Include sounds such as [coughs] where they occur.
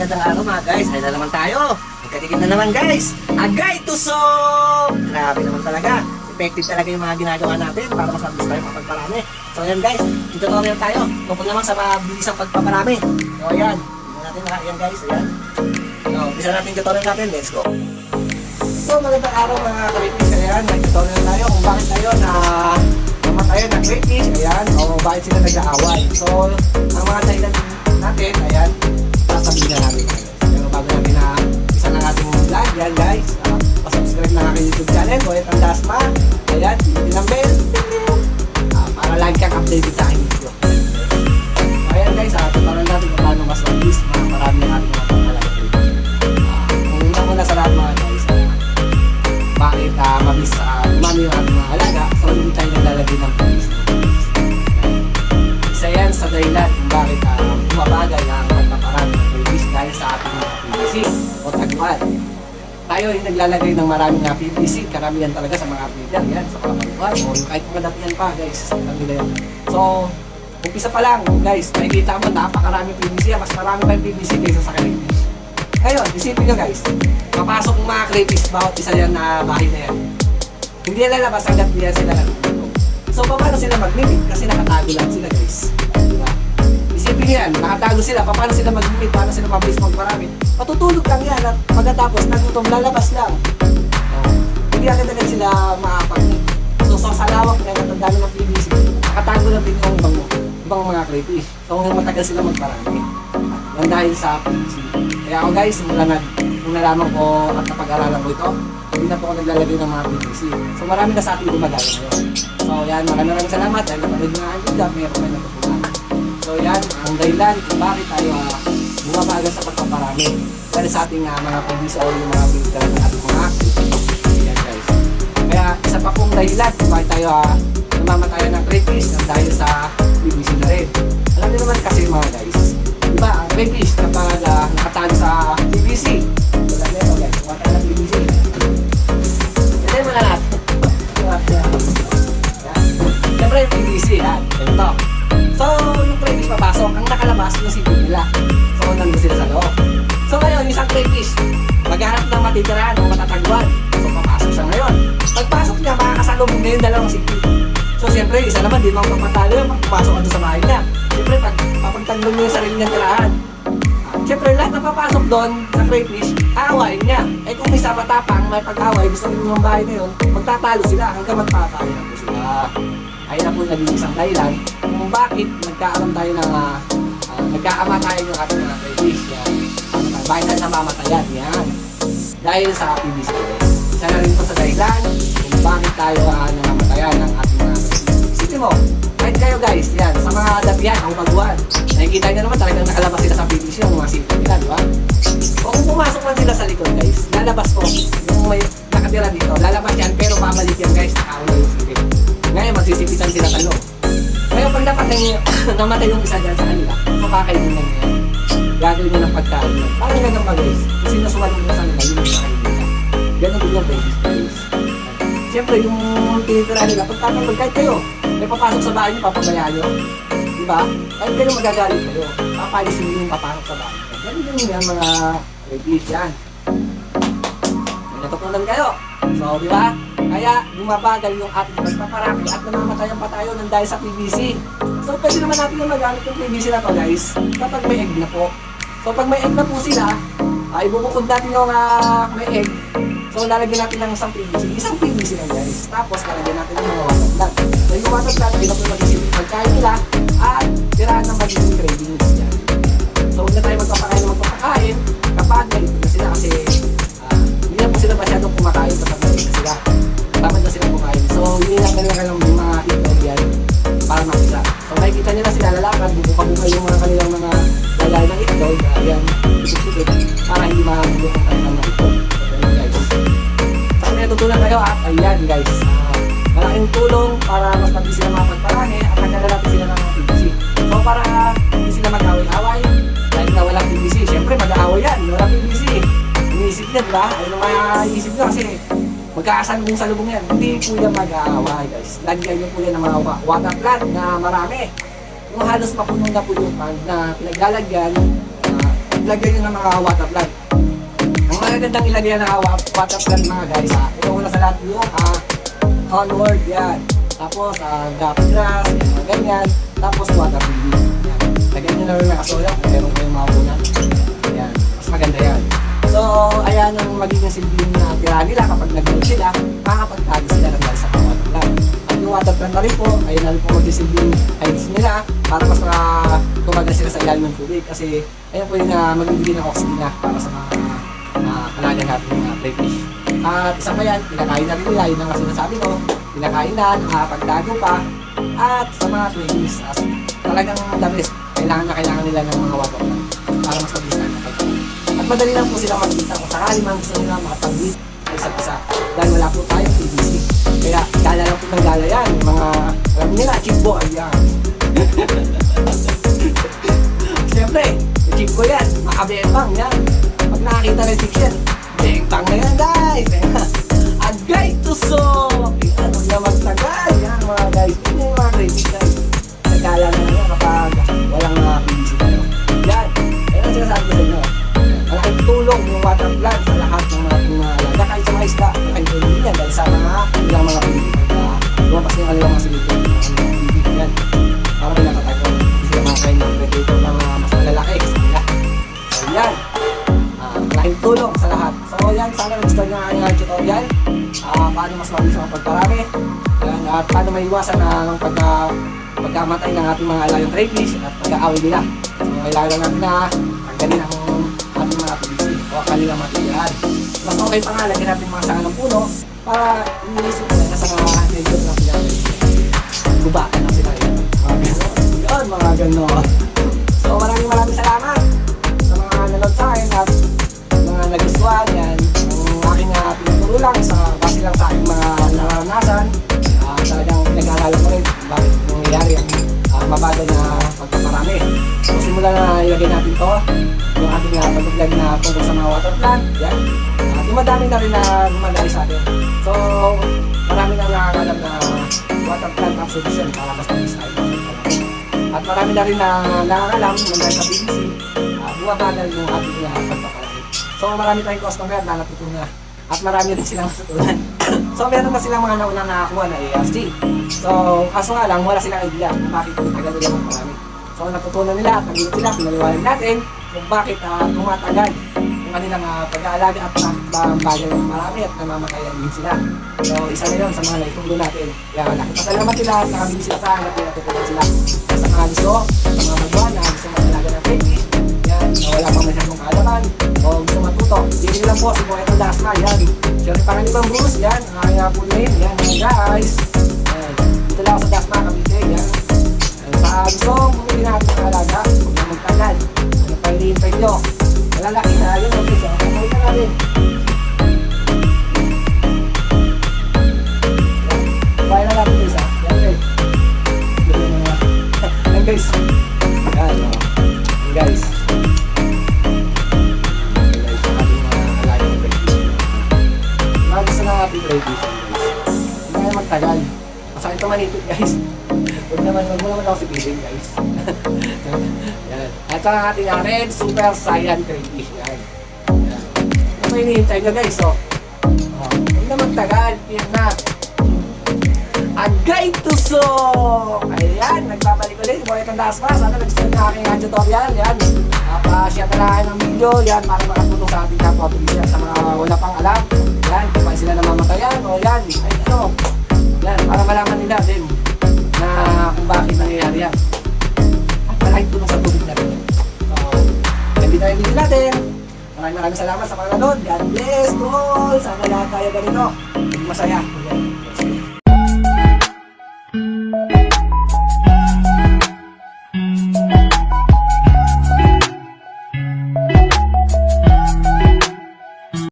magandang araw mga guys. Ay na naman tayo. Nagkadikit na naman guys. Agay tuso! Grabe naman talaga. Effective talaga yung mga ginagawa natin para mas mabilis tayo mapagparami. So ayan guys, tutorial tayo. Tungkol naman sa mabilisang pagpaparami. So ayan, tingnan natin mga ayan guys. Ayan. So, umpisa natin yung tutorial natin. Let's go. So magandang araw mga ka-crayfish. Ayan, nag-tutorial tayo kung bakit tayo na namatayan ng crayfish. Ayan, o bakit sila nag-aaway. So, ang mga dahilan natin, ayan, sasabihin na natin. Pero bago natin na isa ng ating vlog, yan guys, uh, pasubscribe na aking YouTube channel, Boyet ang Dasma. Ayan, Tayo ay naglalagay ng maraming nga PVC, karamihan talaga sa mga breeder yan, sa mga paluhan, o kahit mga datihan pa guys, alam nila yan. So, umpisa pa lang guys, makikita mo napakaraming PVC, mas marami pa yung PVC kaysa sa crayfish. Ngayon, isipin nyo guys, papasok ng mga crayfish bawat isa yan na bahay na yan. Hindi yan lalabas hanggat hindi sila nagtutulog. So, paano sila mag-limit? Kasi nakatago lang sila guys. Diba? Isipin nyo yan, nakatago sila, paano sila mag-limit? Paano sila mabilis magparami? Matutulog lang yan at pagkatapos, nagutom, lalabas lang. Hindi agad-agad sila maapag. So, sa lawak na ang dami ng PVC, nakatago lang din yung ibang, ibang mga crayfish. So, hanggang matagal sila magparami. Yan dahil sa PVC. Kaya ako guys, simula na, nung nalaman ko at napag-aralan ko ito, hindi na po ako naglalagay ng mga PVC. So marami na sa ating gumagaya ngayon. So yan, maraming maraming salamat dahil napanood nga ang video, mayroon kayo natutunan. So yan, ang dahilan kung bakit tayo uh, bumabagal sa pagpaparami. Dahil sa ating uh, mga PVC o yung mga ng ating mga Yan guys. Kaya isa pa pong dahilan kung bakit tayo uh, namamatayan ng crayfish ng dahil sa PVC na rin. Alam niyo naman kasi mga guys, di ba, ang crayfish kapag uh, nakatago sa PVC, wala na ito guys, wala ng mo na lahat. Siyempre yung PVC, yan. Ganito. So, yung crayfish papasok, ang nakalabas yung sipin nila. So, nandun sila sa loob. So, ngayon, yung isang crayfish, maghanap ng matitirahan o matatagwan. So, papasok siya ngayon. Pagpasok niya, makakasalubong na yung dalawang sipin. So, siyempre, isa naman, di mo mapatalo yung pumasok ka sa bahay niya. Siyempre, pag papagtanggol mo yung sarili niyang tirahan, Siyempre, lahat na papasok doon sa crayfish, aawain niya. Eh kung isa matapang, may pag-away, gusto rin yung bahay na yun, magtatalo sila hanggang magpapay na po sila. Ayun na po naging isang dahilan bakit nagkaaroon tayo ng, uh, uh, nagkaamatayan yung ating mga crayfish. Yan. Tayo, bakit tayo namamatayan? Yan. Dahil sa PVC. Isa na rin po sa dahilan kung bakit tayo uh, namamatayan ng ating mga crayfish. Isipin mo, kahit kayo guys, yan, sa mga dapihan, ang baguhan, nakikita nyo naman talagang nakalabas sila sa PVC yung mga sipin nila, di? O kung pumasok lang sila sa likod guys, lalabas ko, yung may nakatira dito, lalabas yan, pero babalik yan guys, nakauna yung sipin. Ngayon, magsisipitan sila sa loob. Ngayon, pag dapat na namatay yung isa dyan sa kanila, makakainin na niya. Gagawin niya ng pagkain. Parang ganun ba guys? Kasi nasuwalan mo sa kanila, yun yung niya. Ganun din yung babies guys. Siyempre, yung tinitira nila, pag tatanggal kahit kayo, may papasok sa bahay niyo, papabayaan niyo. Di ba? Kahit kayo magagalit kayo, papalisin niyo yung papasok sa bahay. Ganun din yan mga babies yan. May natutunan kayo. So, di ba? Kaya bumabagal yung ating pagpaparami at namamatayan pa tayo ng dahil sa PVC. So, pwede naman natin na magamit yung PVC na to guys kapag may egg na po. So, pag may egg na po sila, ay ibubukod natin yung ah, may egg. So, lalagyan natin ng isang PVC. Isang PVC lang guys. Tapos, lalagyan natin ng mga water plant. So, yung water plant ay napo mag-isip pagkain nila Di ba? Ayun ang mga iisip niyo kasi magkakasalubong sa lubong yan. Hindi po yan mag-aaway guys. Lagyan niyo po yan ng mga wa- water plant na marami. Kung halos mapuno na po yung pond na pinaglalagyan, uh, lagyan nyo ng mga water plant. Ang magagandang ilagay na wa- water plant mga guys ha. Ito una sa lahat yung ah, onward yan. Tapos uh, gap grass, ganyan. Tapos water. Yan. Lagyan nyo na rin ng asoya kung meron kayong makunan. Yan. Mas maganda yan. So, ayan ang magiging silbing na tira nila kapag nag sila, makakapagtago sila ng dahil sa water plant. At yung water plant na rin po, ayun na rin po magsisilbing heights nila para mas uh, tumagal sila sa ilalim ng tubig. Kasi ayun po yung uh, magbibigay ng oxygen na para sa mga uh, kalaga natin ng crayfish. At isa pa yan, pinakain na rin nila, yun ang sinasabi ko, pinakain na, nakakapagtago pa, at sa mga trainings, as talagang the best, kailangan na kailangan nila ng mga water plant para mas mabilis na nakapagtago. Madali lang po sila makita kung sakali man gusto nila makapag-meet sa isa't isa dahil wala po tayong PVC. Kaya gala lang po ng gala yan, mga alam nila, chip boy [laughs] yan. Siyempre, chip ko yan, makabembang yan. Pag nakakita ng yan, bembang na yan guys. Agay tusok! Yan, tulong yung water plant sa lahat ng mga ating mga alaga. Kahit sa mga isda, malaking tulong yan dahil sa mga ilang mga pinipig na lumabas yung kanilang mga silipin. Yan. Para may nakatago. Hindi sila makakain ng predator na mga mas malalaki sa kanila. So yan. Ah, malaking tulong sa lahat. So yan, sana gusto nyo ang aking tutorial. Ah, paano mas mabilis ang pagparami. Yan, at paano maiwasan ang pagka pagkamatay ng ating mga alagang crayfish at pag-aaway nila. So kailangan natin na tanggalin ang kanilang material. Mas okay pa nga, lagyan natin mga sanga ng puno para inisip nila na sa mga medyo na pinag Gubatan na sila ganon. Yun, mga ganon. So maraming maraming salamat sa mga nanood sa akin at mga nagustuhan yan. Ang aking uh, pinuturo lang sa base lang sa aking mga naranasan. Uh, talagang pinag-aaralan ko rin bakit pagpaparami. So simula na ilagay natin to yung ating uh, pag-vlog na tungkol sa mga water plant. Yan. At yung madami na rin na gumagali sa atin. So marami na nakakalam na water plant ang solution para mas mabilis tayo. At marami na rin na nakakalam na dahil sa PVC, uh, bumabagal yung ating uh, pagpaparami. So marami tayong customer na natutunan at marami rin silang natutunan. [coughs] so meron na silang mga naunang nakakuha na ASG. So kaso nga lang, wala silang idea kung bakit tagal nila magparami. So natutunan nila nagilot sila, pinaliwanag natin kung bakit uh, tumatagal yung kanilang uh, pag-aalaga at bakit ba ang bagay ng marami at namamatayan din sila. So isa na yun sa mga naitulong natin. Kaya nakipasalamat sila at nakabili sila sa akin at pinatutunan sila. Sa mga gusto, sa mga magwa na gusto mag-alaga ng baby, yan, na wala pang masyadong kaalaman, o gusto matuto, hindi lang po si Moeto Dasma, yan. Rin pangalibang Bruce, yan, ang uh, full name, yan, guys. Yan, dito lang sa Dasma, Cavite, yan. Sa gusto, bumili natin ng alaga, huwag na magtagal. Ano pa hinihintay nyo? Malalaki na, yun, okay, so, okay na natin. Huwag naman, huwag mo naman ako sipitin, guys. [laughs] Yan. Ito ang ating Red Super Saiyan Crayfish. Yan. Yan. Ano ba hinihintay nyo, guys? Oh. Oh. Huwag na magtagal. Yan na. Agay tusok! Ayan, nagbabalik ulit. Boy kang dasma. Sana nagustuhan ng aking tutorial. Yan. Napa-share na lang ng video. Yan, para makatulong sa ating kapwa sa mga wala pang alam. Yan, kung sila namamatayan. O yan, ay ano. Yan, para malaman nila din na bakit nangyayari yan. At malaking tulong sa tubig na rin. So, yan din ang video natin. Maraming maraming salamat sa panonood. God bless to all. Sana lahat tayo ganito. Masaya. Yan.